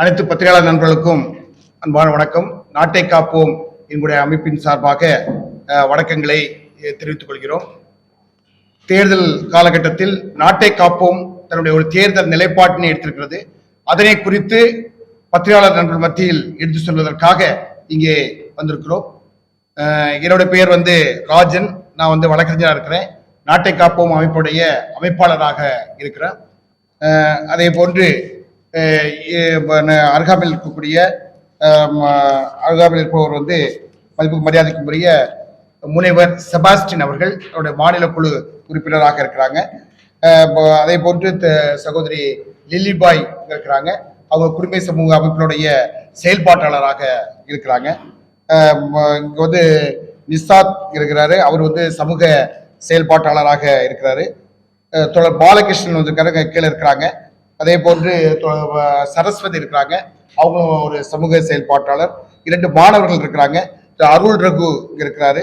அனைத்து பத்திரிகையாளர் நண்பர்களுக்கும் அன்பான வணக்கம். நாட்டை காப்போம் எங்களுடைய அமைப்பின் சார்பாக வணக்கங்களை தெரிவித்துக் கொள்கிறோம். தேர்தல் காலகட்டத்தில் நாட்டை காப்போம் தன்னுடைய ஒரு தேர்தல் நிலைப்பாட்டினை எடுத்திருக்கிறது. அதனை குறித்து பத்திரிகையாளர் நண்பர்கள் மத்தியில் எடுத்து சொல்வதற்காக இங்கே வந்திருக்கிறோம். என்னுடைய பெயர் வந்து ராஜன். நான் வந்து வழக்கறிஞராக இருக்கிறேன். நாட்டை காப்போம் அமைப்புடைய அமைப்பாளராக இருக்கிறேன். அதே போன்று அருகாமையில் இருக்கக்கூடிய அருகாமையில் இருப்பவர் வந்து மதிப்புக்கு மரியாதைக்குரிய முனைவர் செபாஸ்டின் அவர்கள் அவருடைய மாநில குழு உறுப்பினராக இருக்கிறாங்க. அதே போன்று த- சகோதரி லில்லிபாய் இருக்கிறாங்க. அவங்க குடிமை சமூக அமைப்பினுடைய செயல்பாட்டாளராக இருக்கிறாங்க. இங்கே வந்து நிசாத் இருக்கிறாரு. அவர் வந்து சமூக செயல்பாட்டாளராக இருக்கிறாரு. தொடர் பாலகிருஷ்ணன் வந்து கீழே இருக்கிறாங்க. அதே போன்று சரஸ்வதி இருக்கிறாங்க. அவங்களும் ஒரு சமூக செயல்பாட்டாளர். இரண்டு மாணவர்கள் இருக்கிறாங்க. திரு அருள் ரகு இங்க இருக்கிறாரு.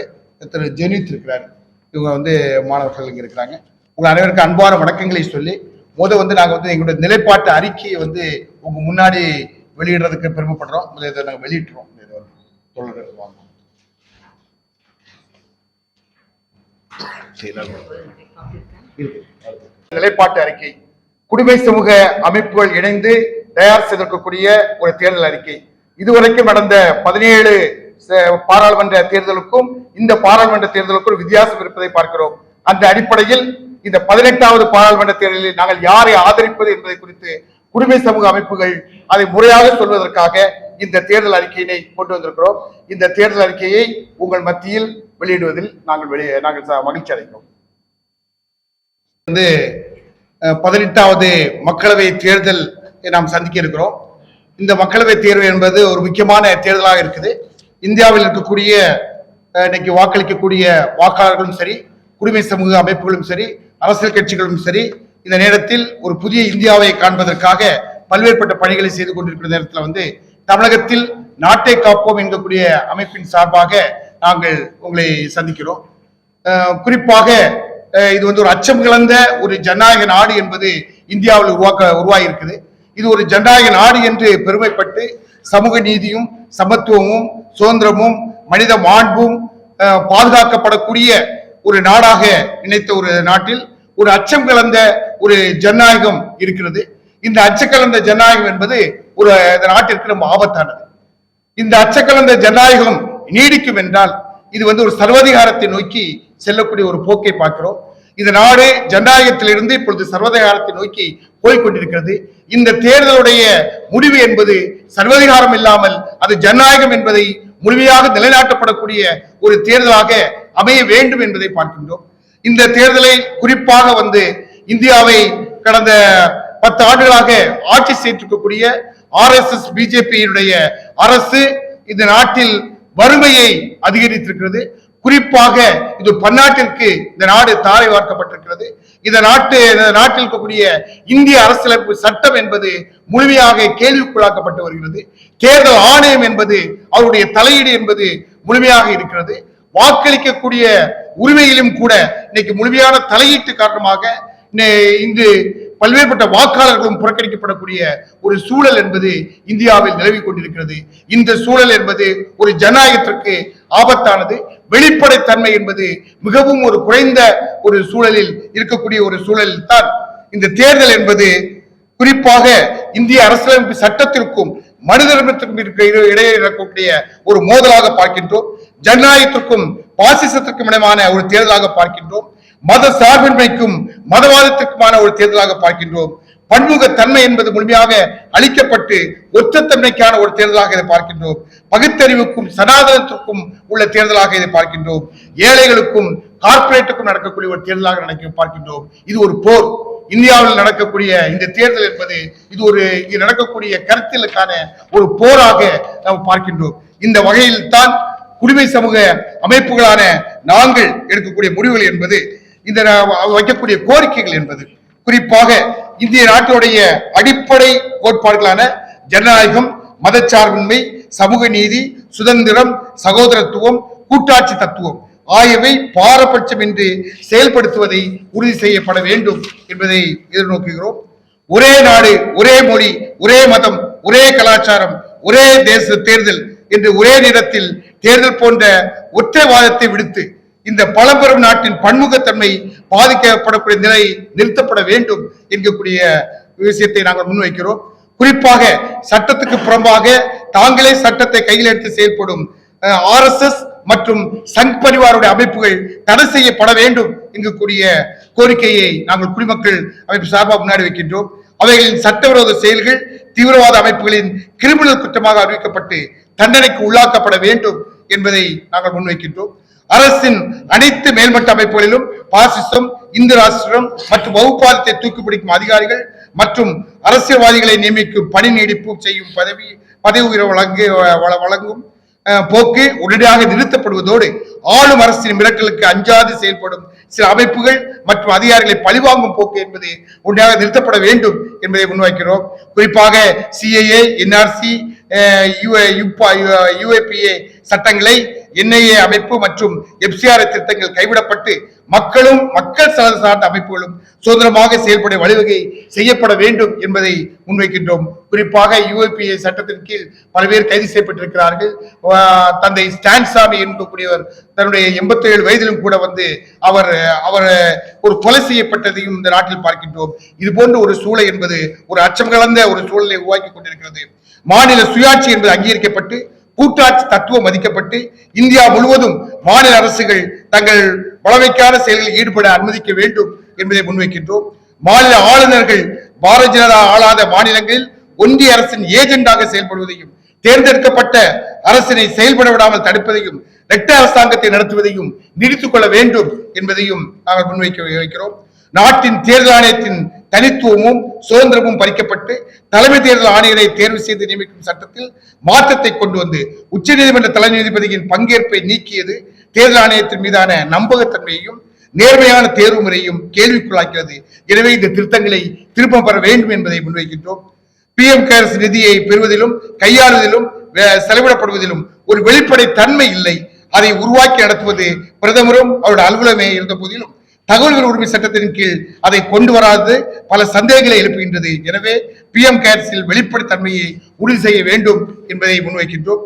திரு ஜெனித் இருக்கிறாரு. இவங்க வந்து மாணவர்கள் இங்க இருக்கிறாங்க. உங்க அனைவருக்கும் அன்பான வணக்கங்களை சொல்லி முத வந்து நாங்க வந்து எங்களுடைய நிலைப்பாட்டு அறிக்கையை வந்து உங்க முன்னாடி வெளியிடுறதுக்கு பெருமைப்படுறோம். முதல்ல இதை நாங்க வெளியிட்டுறோம் தோழர்கள் வாங்க. நிலைப்பாட்டு அறிக்கை. குடிமை சமூக அமைப்புகள் இணைந்து தயார் செய்திருக்கக்கூடிய ஒரு தேர்தல் அறிக்கை. இதுவரைக்கும் நடந்த பதினேழு பாராளுமன்ற தேர்தலுக்கும் இந்த பாராளுமன்ற தேர்தலுக்கும் வித்தியாசம் இருப்பதை பார்க்கிறோம். அந்த அடிப்படையில் இந்த பதினெட்டாவது பாராளுமன்ற தேர்தலில் நாங்கள் யாரை ஆதரிப்பது என்பதை குறித்து குடிமை சமூக அமைப்புகள் அதை முறையாக சொல்வதற்காக இந்த தேர்தல் அறிக்கையினை கொண்டு வந்திருக்கிறோம். இந்த தேர்தல் அறிக்கையை உங்கள் மத்தியில் வெளியிடுவதில் நாங்கள் வெளியே நாங்கள் மகிழ்ச்சி அடைகிறோம். வந்து பதினெட்டாவது மக்களவை தேர்தல் நாம் சந்திக்க இருக்கிறோம். இந்த மக்களவை தேர்வு என்பது ஒரு முக்கியமான தேர்தலாக இருக்குது. இந்தியாவில் இருக்கக்கூடிய இன்னைக்கு வாக்களிக்கக்கூடிய வாக்காளர்களும் சரி குடிமை சமூக அமைப்புகளும் சரி அரசியல் கட்சிகளும் சரி இந்த நேரத்தில் ஒரு புதிய இந்தியாவை காண்பதற்காக பல்வேறுபட்ட பணிகளை செய்து கொண்டிருக்கிற நேரத்தில் வந்து தமிழகத்தில் நாட்டை காப்போம் என்கக்கூடிய அமைப்பின் சார்பாக நாங்கள் உங்களை சந்திக்கிறோம். குறிப்பாக இது வந்து ஒரு அச்சம் கலந்த ஒரு ஜனநாயக நாடு என்பது இந்தியாவில் உருவாக்க உருவாகியிருக்குது. இது ஒரு ஜனநாயக நாடு என்று பெருமைப்பட்டு சமூக நீதியும் சமத்துவமும் சுதந்திரமும் மனித மாண்பும் பாதுகாக்கப்படக்கூடிய ஒரு நாடாக நினைத்த ஒரு நாட்டில் ஒரு அச்சம் கலந்த ஒரு ஜனநாயகம் இருக்கிறது. இந்த அச்சக்கலந்த ஜனநாயகம் என்பது ஒரு இந்த நாட்டிற்கு ரொம்ப ஆபத்தானது. இந்த அச்சக்கலந்த ஜனநாயகம் நீடிக்கும் என்றால் இது வந்து ஒரு சர்வதிகாரத்தை நோக்கி செல்லக்கூடிய ஒரு போக்கை பார்க்கிறோம். இந்த நாடு ஜனநாயகத்திலிருந்து இப்பொழுது சர்வதிகாரத்தை நோக்கி போய்கொண்டிருக்கிறது. இந்த தேர்தலுடைய முடிவு என்பது சர்வதிகாரம் இல்லாமல் அது ஜனநாயகம் என்பதை முழுமையாக நிலைநாட்டப்படக்கூடிய ஒரு தேர்தலாக அமைய வேண்டும் என்பதை பார்க்கின்றோம். இந்த தேர்தலை குறிப்பாக வந்து இந்தியாவை கடந்த பத்து ஆண்டுகளாக ஆட்சி செய்திருக்கக்கூடிய ஆர் எஸ் எஸ் பிஜேபியினுடைய அரசு இந்த நாட்டில் வறுமையை அதிகரித்திருக்கிறது. குறிப்பாக இது பன்னாட்டிற்கு இந்த நாடு தாரை வார்க்கப்பட்டிருக்கிறது. இந்த நாட்டு இந்த நாட்டில் இருக்கக்கூடிய இந்திய அரசியலமைப்பு சட்டம் என்பது முழுமையாக கேள்விக்குள்ளாக்கப்பட்டு வருகிறது. தேர்தல் ஆணையம் என்பது அவருடைய தலையீடு என்பது முழுமையாக இருக்கிறது. வாக்களிக்கக்கூடிய உரிமையிலும் கூட இன்னைக்கு முழுமையான தலையீட்டு காரணமாக இன்னை- இங்கு பல்வேறுபட்ட வாக்காளர்களும் புறக்கணிக்கப்படக்கூடிய ஒரு சூழல் என்பது இந்தியாவில் நிலவி கொண்டிருக்கிறது. இந்த சூழல் என்பது ஒரு ஜனநாயகத்திற்கு ஆபத்தானது. வெளிப்படைத்தன்மை என்பது மிகவும் ஒரு குறைந்த ஒரு சூழலில் இருக்கக்கூடிய ஒரு சூழலில் தான். இந்த தேர்தல் என்பது குறிப்பாக இந்திய அரசியலமைப்பு சட்டத்திற்கும் மனிதர்மத்திற்கும் இருக்க இடையே இருக்கக்கூடிய ஒரு மோதலாக பார்க்கின்றோம். ஜனநாயகத்திற்கும் பாசிசத்திற்கும் இடமான ஒரு தேர்தலாக பார்க்கின்றோம். மத சார்பின்மைக்கும் மதவாதத்திற்குமான ஒரு தேர்தலாக பார்க்கின்றோம். பன்முகத்தன்மை என்பது முழுமையாக அளிக்கப்பட்டு ஒற்றத்தன்மைக்கான ஒரு தேர்தலாக இதை பார்க்கின்றோம். பகுத்தறிவுக்கும் சனாதனத்திற்கும் உள்ள தேர்தலாக இதை பார்க்கின்றோம். ஏழைகளுக்கும் கார்ப்பரேட்டுக்கும் நடக்கக்கூடிய ஒரு தேர்தலாக நடக்க பார்க்கின்றோம். இது ஒரு போர். இந்தியாவில் நடக்கக்கூடிய இந்த தேர்தல் என்பது இது ஒரு இது நடக்கக்கூடிய கருத்திலுக்கான ஒரு போராக நாம் பார்க்கின்றோம். இந்த வகையில் தான் குடிமை சமூக அமைப்புகளான நாங்கள் எடுக்கக்கூடிய முடிவுகள் என்பது இந்த வைக்கக்கூடிய கோரிக்கைகள் என்பது. குறிப்பாக இந்திய நாட்டினுடைய அடிப்படை கோட்பாடுகளான ஜனநாயகம் மதச்சார்பின்மை சமூக நீதி சுதந்திரம் சகோதரத்துவம் கூட்டாட்சி தத்துவம் ஆகியவை பாரபட்சம் என்று செயல்படுத்துவதை உறுதி செய்யப்பட வேண்டும் என்பதை எதிர்நோக்குகிறோம். ஒரே நாடு ஒரே மொழி ஒரே மதம் ஒரே கலாச்சாரம் ஒரே தேச தேர்தல் என்று ஒரே நேரத்தில் தேர்தல் போன்ற ஒற்றைவாதத்தை விடுத்து இந்த பழம்பெரும் நாட்டின் பன்முகத்தன்மை பாதிக்கப்படக்கூடிய நிலை நிறுத்தப்பட வேண்டும் என்கக்கூடிய விஷயத்தை நாங்கள் முன்வைக்கிறோம். குறிப்பாக சட்டத்துக்கு புறம்பாக தாங்களே சட்டத்தை கையில் எடுத்து செயல்படும் ஆர்எஸ்எஸ் மற்றும் சங் பரிவாருடைய அமைப்புகள் தடை செய்யப்பட வேண்டும் என்கக்கூடிய கோரிக்கையை நாங்கள் குடிமக்கள் அமைப்பு சார்பாக முன்னாடி வைக்கின்றோம். அவைகளின் சட்டவிரோத செயல்கள் தீவிரவாத அமைப்புகளின் கிரிமினல் குற்றமாக அறிவிக்கப்பட்டு தண்டனைக்கு உள்ளாக்கப்பட வேண்டும் என்பதை நாங்கள் முன்வைக்கின்றோம். அரசின் அனைத்து மேல்மட்ட அமைப்புகளிலும் பாசிசம் இந்து ராஷ்டிரம் மற்றும் வகுப்பாதத்தை தூக்கிப்பிடிக்கும் அதிகாரிகள் மற்றும் அரசியல்வாதிகளை நியமிக்கும் பணி நீடிப்பு செய்யும் பதவி பதவி உயர்வு வழங்கு வழங்கும் போக்கு உடனடியாக நிறுத்தப்படுவதோடு ஆளும் அரசின் மிரட்டலுக்கு அஞ்சாது செயல்படும் சில அமைப்புகள் மற்றும் அதிகாரிகளை பழிவாங்கும் போக்கு என்பது உடனடியாக நிறுத்தப்பட வேண்டும் என்பதை முன்வைக்கிறோம். குறிப்பாக சிஏஏ என்ஆர்சி யுஏபிஏ சட்டங்களை என்ஐஏ அமைப்பு மற்றும் எப்சிஆர் திட்டங்கள் கைவிடப்பட்டு மக்களும் மக்கள் சார்ந்த சார்ந்த அமைப்புகளும் சுதந்திரமாக செயல்பட வழிவகை செய்யப்பட வேண்டும் என்பதை முன்வைக்கின்றோம். குறிப்பாக யுஏபிஏ சட்டத்தின் கீழ் பல பேர் கைது செய்யப்பட்டிருக்கிறார்கள். தந்தை தந்தை ஸ்டான்சாமி என்பக்கூடியவர் தன்னுடைய எண்பத்தி ஏழு வயதிலும் கூட வந்து அவர் அவர் ஒரு கொலை செய்யப்பட்டதையும் இந்த நாட்டில் பார்க்கின்றோம். இது போன்ற ஒரு சூழல் என்பது ஒரு அச்சம் கலந்த ஒரு சூழலை உருவாக்கி கொண்டிருக்கிறது. மாநில சுயாட்சி என்பது அங்கீகரிக்கப்பட்டு கூட்டாட்சி தத்துவம் மதிக்கப்பட்டு இந்தியா முழுவதும் மாநில அரசுகள் தங்கள் வளமைக்கான செயல்களில் ஈடுபட அனுமதிக்க வேண்டும் என்பதை முன்வைக்கின்றோம். மாநில ஆளுநர்கள் பாரதிய ஜனதா ஆளாத மாநிலங்களில் ஒன்றிய அரசின் ஏஜெண்டாக செயல்படுவதையும் தேர்ந்தெடுக்கப்பட்ட அரசினை செயல்பட விடாமல் தடுப்பதையும் ரெட்ட அரசாங்கத்தை நடத்துவதையும் நிறுத்திக் கொள்ள வேண்டும் என்பதையும் நாங்கள் முன்வைக்க வைக்கிறோம். நாட்டின் தேர்தல் ஆணையத்தின் தனித்துவமும் சுதந்திரமும் பறிக்கப்பட்டு தலைமை தேர்தல் ஆணையரை தேர்வு செய்து நியமிக்கும் சட்டத்தில் மாற்றத்தை கொண்டு வந்து உச்சநீதிமன்ற தலைமை நீதிபதியின் பங்கேற்பை நீக்கியது தேர்தல் ஆணையத்தின் மீதான நம்பகத்தன்மையையும் நேர்மையான தேர்வு முறையும் கேள்விக்குள்ளாக்கிறது. எனவே இந்த திருத்தங்களை திரும்ப பெற வேண்டும் என்பதை முன்வைக்கின்றோம். பிஎம் கேர்ஸ் நிதியை பெறுவதிலும் கையாளுவதிலும் செலவிடப்படுவதிலும் ஒரு வெளிப்படை தன்மை இல்லை. அதை உருவாக்கி நடத்துவது பிரதமரும் அவருடைய அலுவலகமே இருந்த போதிலும் தகவல்கள் உரிமை சட்டத்தின் கீழ் அதை கொண்டு வராது. பல சந்தேகங்களை எழுப்புகின்றது. எனவே பிஎம் கேர்ஸில் வெளிப்படைத்தன்மையை உறுதி செய்ய வேண்டும் என்பதை முன்வைக்கின்றோம்.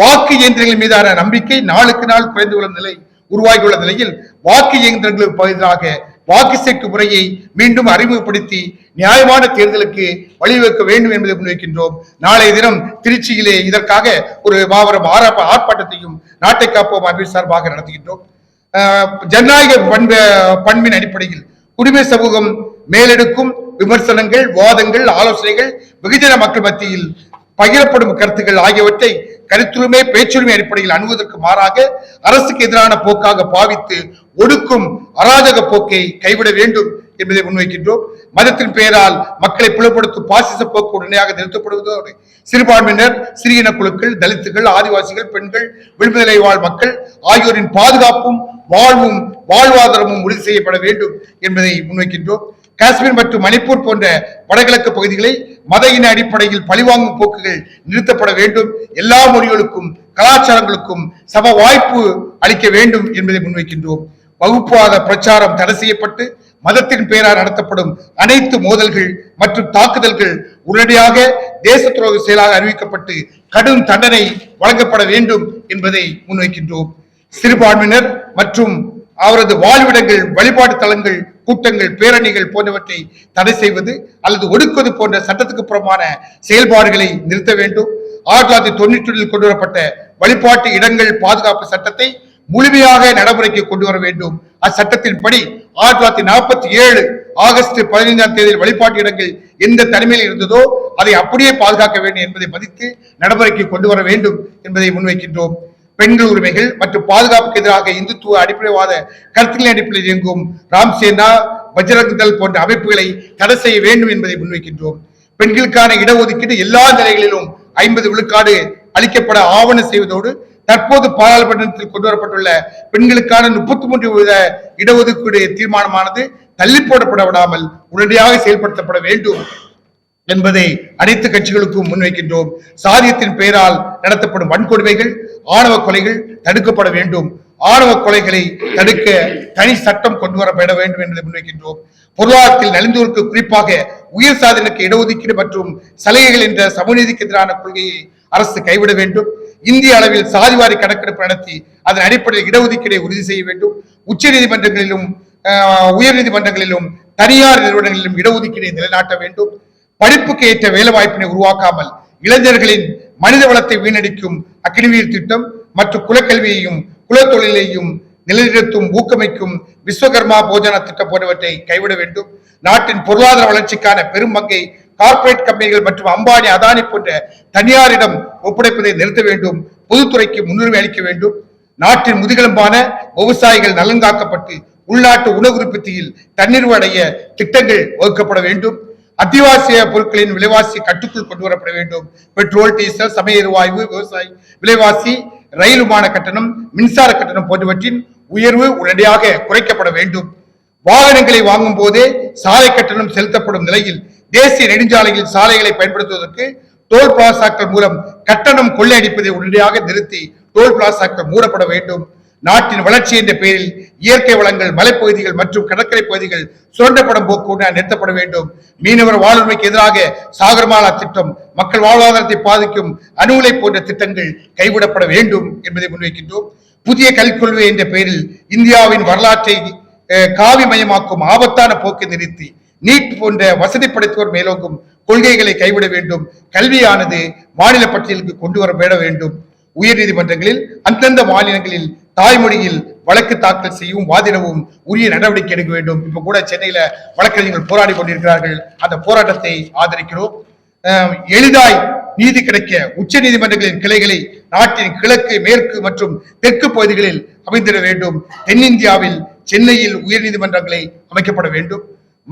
வாக்கு இயந்திரங்கள் மீதான நம்பிக்கை நாளுக்கு நாள் குறைந்து வரும் நிலை உருவாகியுள்ள நிலையில் வாக்கு இயந்திரங்களுக்கு பதிலாக வாக்கு சீட்டு முறையை மீண்டும் அறிமுகப்படுத்தி நியாயமான தேர்தலுக்கு வழிவகுக்க வேண்டும் என்பதை முன்வைக்கின்றோம். நாளைய தினம் திருச்சியிலே இதற்காக ஒரு மாபெரும் ஆர்ப்பாட்டத்தையும் நாட்டை காப்போம் அமைப்பு சார்பாக நடத்துகின்றோம். ஜனநாயக பண்பு பண்பின் அடிப்படையில் குடிமை சமூகம் மேலெடுக்கும் விமர்சனங்கள் வாதங்கள் ஆலோசனைகள் வெகுஜன மக்கள் மத்தியில் பகிரப்படும் கருத்துக்கள் ஆகியவற்றை கருத்துரிமை பேச்சுரிமை அடிப்படையில் அணுவதற்கு மாறாக அரசுக்கு எதிரான போக்காக பாவித்து ஒடுக்கும் அராஜக போக்கை கைவிட வேண்டும் என்பதை முன்வைக்கின்றோம். மதத்தின் பெயரால் மக்களை புலப்படுத்தும் பாசிச போக்கு உடனடியாக நிறுத்தப்படுவதோடு சிறுபான்மையினர் சிறியன குழுக்கள் தலித்துகள் ஆதிவாசிகள் பெண்கள் விளிம்புநிலை வாழ் மக்கள் ஆகியோரின் பாதுகாப்பும் வாழ்வும் வாழ்வாதாரமும் உறுதி செய்யப்பட வேண்டும் என்பதை முன்வைக்கின்றோம். காஷ்மீர் மற்றும் மணிப்பூர் போன்ற வடகிழக்கு பகுதிகளை மத இன அடிப்படையில் பழிவாங்கும் போக்குகள் நிறுத்தப்பட வேண்டும். எல்லா மொழிகளுக்கும் கலாச்சாரங்களுக்கும் சம வாய்ப்பு அளிக்க வேண்டும் என்பதை முன்வைக்கின்றோம். வகுப்புவாத பிரச்சாரம் தடை செய்யப்பட்டு மதத்தின் பெயரால் நடத்தப்படும் அனைத்து மோதல்கள் மற்றும் தாக்குதல்கள் உடனடியாக தேச துரோக செயலாக அறிவிக்கப்பட்டு கடும் தண்டனை வழங்கப்பட வேண்டும் என்பதை முன்வைக்கின்றோம். சிறுபான்மையினர் மற்றும் அவரது வாழ்விடங்கள் வழிபாட்டு தலங்கள் கூட்டங்கள் பேரணிகள் போன்றவற்றை தடை செய்வது அல்லது ஒடுக்குவது போன்ற சட்டத்துக்கு புறமான செயல்பாடுகளை நிறுத்த வேண்டும். ஆயிரத்தி தொள்ளாயிரத்தி தொண்ணூற்றி ஒன்றில் கொண்டு வரப்பட்ட வழிபாட்டு இடங்கள் பாதுகாப்பு சட்டத்தை முழுமையாக நடைமுறைக்கு கொண்டு வர வேண்டும். அச்சட்டத்தின்படி ஆயிரத்தி தொள்ளாயிரத்தி நாற்பத்தி ஏழு ஆகஸ்ட் பதினைந்தாம் தேதி வழிபாட்டு இடங்கள் எந்த தனிமையில் இருந்ததோ அதை அப்படியே பாதுகாக்க வேண்டும் என்பதை மதித்து நடைமுறைக்கு கொண்டு வர வேண்டும் என்பதை முன்வைக்கின்றோம். பெண்கள் உரிமைகள் மற்றும் பாதுகாப்புக்கு எதிராக இந்துத்துவ அடிப்படைவாத கருத்துக்களின் அடிப்படையில் இயங்கும் ராம்சேனா பஜ்ரங் தல் போன்ற அமைப்புகளை தடை செய்ய வேண்டும் என்பதை முன்வைக்கின்றோம். பெண்களுக்கான இடஒதுக்கீடு எல்லா நிலைகளிலும் ஐம்பது விழுக்காடு அளிக்கப்பட ஆவணம் செய்வதோடு தற்போது பாராளுமன்றத்தில் கொண்டு வரப்பட்டுள்ள பெண்களுக்கான முப்பத்தி மூன்று வித இடஒதுக்கீடு தீர்மானமானது தள்ளி போடப்பட விடாமல் உடனடியாக செயல்படுத்தப்பட வேண்டும் என்பதை அனைத்து கட்சிகளுக்கும் முன்வைக்கின்றோம். சாதியத்தின் பெயரால் நடத்தப்படும் வன்கொடுமைகள் ஆணவ கொலைகள் தடுக்கப்பட வேண்டும். ஆணவ கொலைகளை தடுக்க தனி சட்டம் கொண்டு வரப்பட வேண்டும் என்பதை முன்வைக்கின்றோம். பொருளாதாரத்தில் நலிந்தோருக்கு குறிப்பாக உயர் சாதனைக்கு இடஒதுக்கீடு மற்றும் சலுகைகள் என்ற சமநீதிக்கு எதிரான கொள்கையை அரசு கைவிட வேண்டும். இந்திய அளவில் சாதிவாரி கணக்கெடுப்பு நடத்தி அதன் அடிப்படையில் இடஒதுக்கீடை உறுதி செய்ய வேண்டும். உச்ச நீதிமன்றங்களிலும் உயர் நீதிமன்றங்களிலும் தனியார் நிறுவனங்களிலும் இடஒதுக்கீடை நிலைநாட்ட வேண்டும். படிப்புக்கு ஏற்ற வேலை வாய்ப்பினை உருவாக்காமல் இளைஞர்களின் மனித வளத்தை வீணடிக்கும் அக்னிவீர் திட்டம் மற்றும் குலக்கல்வியையும் குலத்தொழிலையும் நிலைநிறுத்தும் ஊக்கமைக்கும் விஸ்வகர்மா போஜன திட்டம் போன்றவற்றை கைவிட வேண்டும். நாட்டின் பொருளாதார வளர்ச்சிக்கான பெரும் பங்கை கார்ப்பரேட் கம்பெனிகள் மற்றும் அம்பானி அதானி போன்ற தனியாரிடம் ஒப்படைப்பதை நிறுத்த வேண்டும் பொதுத்துறைக்கு முன்னுரிமை அளிக்க வேண்டும். நாட்டின் முதுகெலும்பான விவசாயிகள் நலன்காக்கப்பட்டு உள்நாட்டு உணவு உற்பத்தியில் தன்னிறைவு அடைய திட்டங்கள் வகுக்கப்பட வேண்டும். அத்தியாவசிய பொருட்களின் விலைவாசி கட்டுக்குள் கொண்டு வரப்பட வேண்டும். பெட்ரோல் டீசல் சமையல் எரிவாயு விவசாய விலைவாசி ரயில் விமான கட்டணம் மின்சார கட்டணம் போன்றவற்றின் உயர்வு உடனடியாக குறைக்கப்பட வேண்டும். வாகனங்களை வாங்கும் போதே சாலை கட்டணம் செலுத்தப்படும் நிலையில் தேசிய நெடுஞ்சாலையில் சாலைகளை பயன்படுத்துவதற்கு டோல் பிளாசாக்கள் மூலம் கட்டணம் கொள்ளையடிப்பதை உடனடியாக நிறுத்தி டோல் பிளாசாக்கள் மூடப்பட வேண்டும். நாட்டின் வளர்ச்சி என்ற பெயரில் இயற்கை வளங்கள் மலைப்பகுதிகள் மற்றும் கடற்கரை பகுதிகள் சுரண்டப்படும் போக்கு நிறுத்தப்பட வேண்டும். மீனவர் வாழ்வுமைக்கு எதிராக சாகர்மாலா திட்டம் மக்கள் வாழ்வாதாரத்தை பாதிக்கும் அணுகுலை போன்ற திட்டங்கள் கைவிடப்பட வேண்டும் என்பதை முன்வைக்கின்றோம். புதிய கல்விக் கொள்கை என்ற பெயரில் இந்தியாவின் வரலாற்றை காவி மயமாக்கும் ஆபத்தான போக்கை நிறுத்தி நீட் போன்ற வசதி படைத்தோர் மேலோங்கும் கொள்கைகளை கைவிட வேண்டும். கல்வியானது மாநில பட்டியலுக்கு கொண்டு வரப்பட வேண்டும். உயர் நீதிமன்றங்களில் அந்தந்த மாநிலங்களில் தாய்மொழியில் வழக்கு தாக்கல் செய்யவும் வாதிடவும் உரிய நடவடிக்கை எடுக்க வேண்டும். இப்ப கூட சென்னையில வழக்கறிஞர்கள் போராடி கொண்டிருக்கிறார்கள். அந்த போராட்டத்தை ஆதரிக்கிறோம். அஹ், எளிதாய் நீதி கிடைக்க உச்ச நீதிமன்றங்களின் கிளைகளை நாட்டின் கிழக்கு மேற்கு மற்றும் தெற்கு பகுதிகளில் அமைந்திட வேண்டும். தென்னிந்தியாவில் சென்னையில் உயர் நீதிமன்றங்களை அமைக்கப்பட வேண்டும்.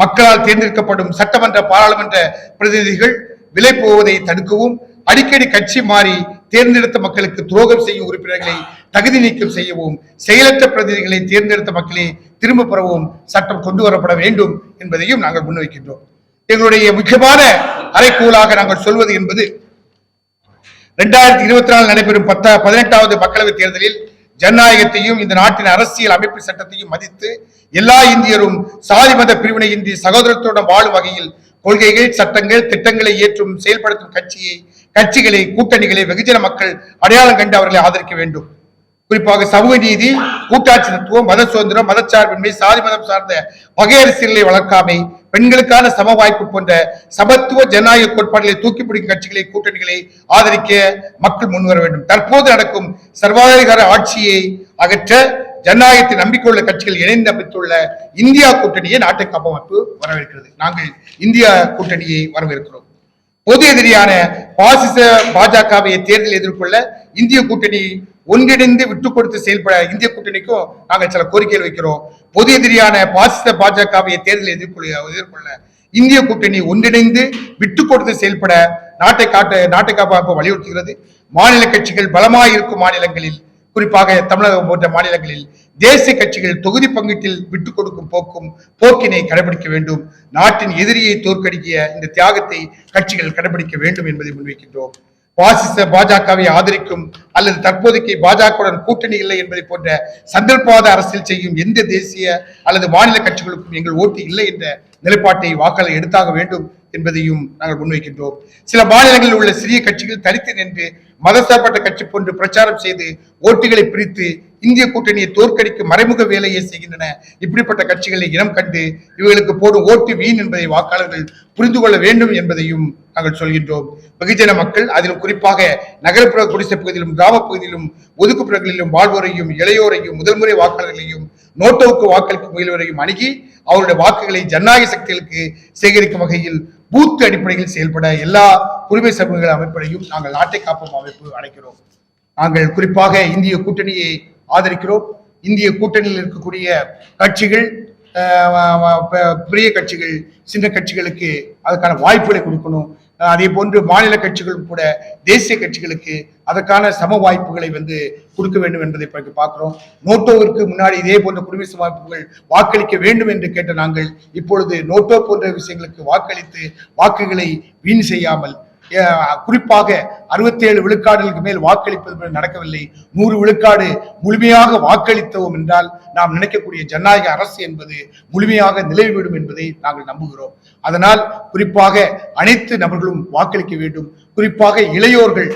மக்களால் தேர்ந்தெடுக்கப்படும் சட்டமன்ற பாராளுமன்ற பிரதிநிதிகள் விலை போவதை தடுக்கவும் அடிக்கடி கட்சி மாறி தேர்ந்தெடுத்த மக்களுக்கு துரோகம் செய்யும் உறுப்பினர்களை தகுதி நீக்கம் செய்யவும் செயலற்ற பிரதிநிதிகளை தேர்ந்தெடுத்த மக்களே திரும்ப பெறவும் சட்டம் கொண்டு வரப்பட வேண்டும் என்பதையும் நாங்கள் முன்வைக்கின்றோம். எங்களுடைய முக்கியமான அறைக்கூலாக நாங்கள் சொல்வது என்பது இரண்டாயிரத்தி இருபத்தி நாலு நடைபெறும் பத்த பதினெட்டாவது மக்களவைத் தேர்தலில் ஜனநாயகத்தையும் இந்த நாட்டின் அரசியல் அமைப்பு சட்டத்தையும் மதித்து எல்லா இந்தியரும் சாதி மத பிரிவினையின்றி சகோதரத்துடன் வாழும் வகையில் கொள்கைகள் சட்டங்கள் திட்டங்களை ஏற்றும் செயல்படுத்தும் கட்சியை கட்சிகளை கூட்டணிகளை வெகுஜன மக்கள் அடையாளம் கண்டு அவர்களை ஆதரிக்க வேண்டும். குறிப்பாக சமூக நீதி கூட்டாட்சி தத்துவம் மத சுதந்திரம் மதச்சார்பின்மை சாதி மதம் சார்ந்த வகை அரசியலை வளர்க்காமை பெண்களுக்கான சம வாய்ப்பு போன்ற சமத்துவ ஜனநாயக கோட்பாடுகளை தூக்கி பிடிக்கும் கட்சிகளை கூட்டணிகளை ஆதரிக்க மக்கள் முன்வர வேண்டும். தற்போது நடக்கும் சர்வாதிகார ஆட்சியை அகற்ற ஜனநாயகத்தை நம்பிக்கையுள்ள கட்சிகள் இணைந்து அமைத்துள்ள இந்தியா கூட்டணியை நாட்டை காப்பமைப்பு வரவேற்கிறது. நாங்கள் இந்தியா கூட்டணியை வரவேற்கிறோம். பொது எதிரியான பாசிச பாஜகவை தேர்தல் எதிர்கொள்ள இந்திய கூட்டணி ஒன்றிணைந்து விட்டு கொடுத்து செயல்பட இந்திய கூட்டணிக்கும் நாங்கள் சில கோரிக்கைகள் வைக்கிறோம். பொது எதிரியான பாசிச பாஜகவை தேர்தல் எதிர்கொள்ள எதிர்கொள்ள இந்திய கூட்டணி ஒன்றிணைந்து விட்டு கொடுத்து செயல்பட நாட்டை காட்ட நாட்டை காப்பாற்ற வலியுறுத்துகிறது. மாநில கட்சிகள் பலமாக இருக்கும் மாநிலங்களில் குறிப்பாக தமிழகம் போன்ற மாநிலங்களில் தேசிய கட்சிகள் தொகுதி பங்கீட்டில் விட்டுக் கொடுக்கும் போக்கும் போக்கினை கடைபிடிக்க வேண்டும். நாட்டின் எதிரியை தோற்கடிக்க இந்த தியாகத்தை கட்சிகள் கடைபிடிக்க வேண்டும் என்பதை முன்வைக்கின்றோம். பாசிச பாஜகவை ஆதரிக்கும் அல்லது தற்போதைக்கு பாஜகவுடன் கூட்டணி இல்லை என்பதை போன்ற சந்தர்ப்பாத அரசியல் செய்யும் எந்த தேசிய அல்லது மாநில கட்சிகளுக்கும் எங்கள் ஓட்டு இல்லை என்ற நிலைப்பாட்டை வாக்காளர் எடுத்தாக வேண்டும் என்பதையும் நாங்கள் முன்வைக்கின்றோம். சில மாநிலங்களில் உள்ள சிறிய கட்சிகள் தனித்து நின்று மதசார்பற்ற கட்சி போன்று பிரச்சாரம் செய்து ஓட்டுகளை பிரித்து இந்திய கூட்டணியை தோற்கடிக்கும் மறைமுக வேலையை செய்கின்றன. இப்படிப்பட்ட கட்சிகளை இனம் கண்டு இவர்களுக்கு போடும் ஓட்டு வீண் என்பதை வாக்காளர்கள் புரிந்து கொள்ள வேண்டும் என்பதையும் நாங்கள் சொல்கின்றோம். வெகுஜன மக்கள் அதிலும் குறிப்பாக நகர்ப்புற குடிசை பகுதியிலும் கிராமப் பகுதியிலும் ஒதுக்குப்புறங்களிலும் வாழ்வோரையும் இளையோரையும் முதல்முறை வாக்காளர்களையும் நோட்டோவுக்கு வாக்களிக்கும் முயல்வரையும் அணுகி அவருடைய வாக்குகளை ஜனநாயக சக்திகளுக்கு சேகரிக்கும் வகையில் பூத் அடிப்படையில் செயல்பட எல்லா உரிமை சமூகங்கள் அமைப்பையும் நாங்கள் நாட்டை காப்போம் அமைப்பு அழைக்கிறோம். நாங்கள் குறிப்பாக இந்திய கூட்டணியை ஆதரிக்கிறோம். இந்திய கூட்டணியில் இருக்கக்கூடிய கட்சிகள் பெரிய கட்சிகள் சின்ன கட்சிகளுக்கு அதுக்கான வாய்ப்புகளை கொடுக்கணும். அதே போன்று மாநில கட்சிகளும் கூட தேசிய கட்சிகளுக்கு அதற்கான சம வாய்ப்புகளை வந்து கொடுக்க வேண்டும் என்பதை இப்ப பார்க்கிறோம். நோட்டோவிற்கு முன்னாடி இதே போன்ற குடிமை வாய்ப்புகள் வாக்களிக்க வேண்டும் என்று கேட்ட நாங்கள் இப்பொழுது நோட்டோ போன்ற விஷயங்களுக்கு வாக்களித்து வாக்குகளை வீண் செய்யாமல் குறிப்பாக அறுபத்தி ஏழு விழுக்காடுகளுக்கு மேல் வாக்களிப்பது நடக்கவில்லை. நூறு விழுக்காடு முழுமையாக வாக்களித்தோம் என்றால் நாம் நினைக்கக்கூடிய ஜனநாயக அரசு என்பது முழுமையாக நிலவிவிடும் என்பதை நாங்கள் நம்புகிறோம். அதனால் குறிப்பாக அனைத்து நபர்களும் வாக்களிக்க வேண்டும். குறிப்பாக இளையோர்கள்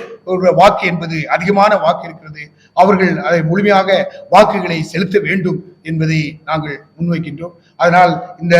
வாக்கு என்பது அதிகமான வாக்கு இருக்கிறது. அவர்கள் அதை முழுமையாக வாக்குகளை செலுத்த வேண்டும் என்பதை நாங்கள் முன்வைக்கின்றோம். அதனால் இந்த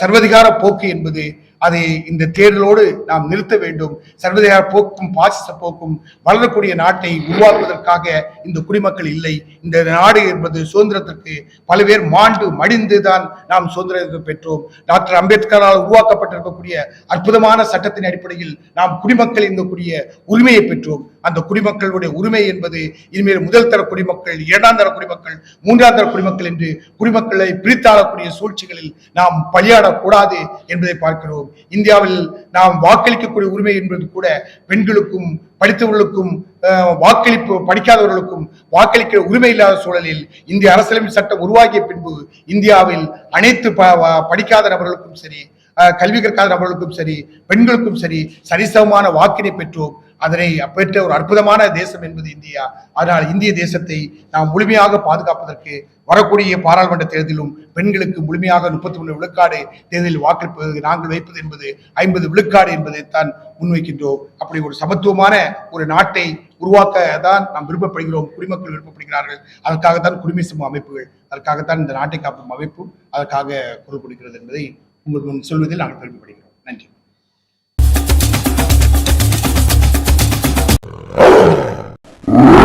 சர்வதிகார போக்கு என்பது அதை இந்த தேர்தலோடு நாம் நிறுத்த வேண்டும். சர்வதேச போக்கும் பாசிச போக்கும் வளரக்கூடிய நாட்டை உருவாக்குவதற்காக இந்த குடிமக்கள் இல்லை. இந்த நாடு என்பது சுதந்திரத்திற்கு பல பேர் மாண்டு மடிந்து தான் நாம் சுதந்திரத்தை பெற்றோம். டாக்டர் அம்பேத்கரால் உருவாக்கப்பட்டிருக்கக்கூடிய அற்புதமான சட்டத்தின் அடிப்படையில் நாம் குடிமக்கள் கூடிய உரிமையை பெற்றோம். அந்த குடிமக்களுடைய உரிமை என்பது இனிமேல் முதல் தர குடிமக்கள் இரண்டாம் தர குடிமக்கள் மூன்றாம் தர குடிமக்கள் என்று குடிமக்களை பிரித்தாளக்கூடிய சூழ்ச்சிகளில் நாம் பலியாடக்கூடாது என்பதை பார்க்கிறோம். இந்தியாவில் நாம் வாக்களிக்கக்கூடிய உரிமை என்பது கூட பெண்களுக்கும் படித்தவர்களுக்கும் அஹ், வாக்களிப்பு படிக்காதவர்களுக்கும் வாக்களிக்க உரிமை இல்லாத சூழலில் இந்திய அரசியலமைப்பு சட்டம் உருவாகிய பின்பு இந்தியாவில் அனைத்து ப- படிக்காத நபர்களுக்கும் சரி அஹ், கல்வி கற்காத நபர்களுக்கும் சரி பெண்களுக்கும் சரி சரிசமமான வாக்கினை பெற்றோம். அதனை பெற்ற ஒரு அற்புதமான தேசம் என்பது இந்தியா. அதனால் இந்திய தேசத்தை நாம் முழுமையாக பாதுகாப்பதற்கு வரக்கூடிய பாராளுமன்ற தேர்தலிலும் பெண்களுக்கு முழுமையாக முப்பத்தி மூணு விழுக்காடு தேர்தலில் வாக்களிப்பது நாங்கள் வைப்பது என்பது ஐம்பது விழுக்காடு என்பதைத்தான் முன்வைக்கின்றோம். அப்படி ஒரு சமத்துவமான ஒரு நாட்டை உருவாக்க தான் நாம் விருப்பப்படுகிறோம். குடிமக்கள் விருப்பப்படுகிறார்கள். அதற்காகத்தான் குடிமை சமூக அமைப்புகள் அதற்காகத்தான் இந்த நாட்டை காக்கும் அமைப்பு அதற்காக குரல் கொடுக்கிறது என்பதை உங்களுக்கு முன் சொல்வதில் நாங்கள் பெருமைப்படுகிறோம். நன்றி. Ah!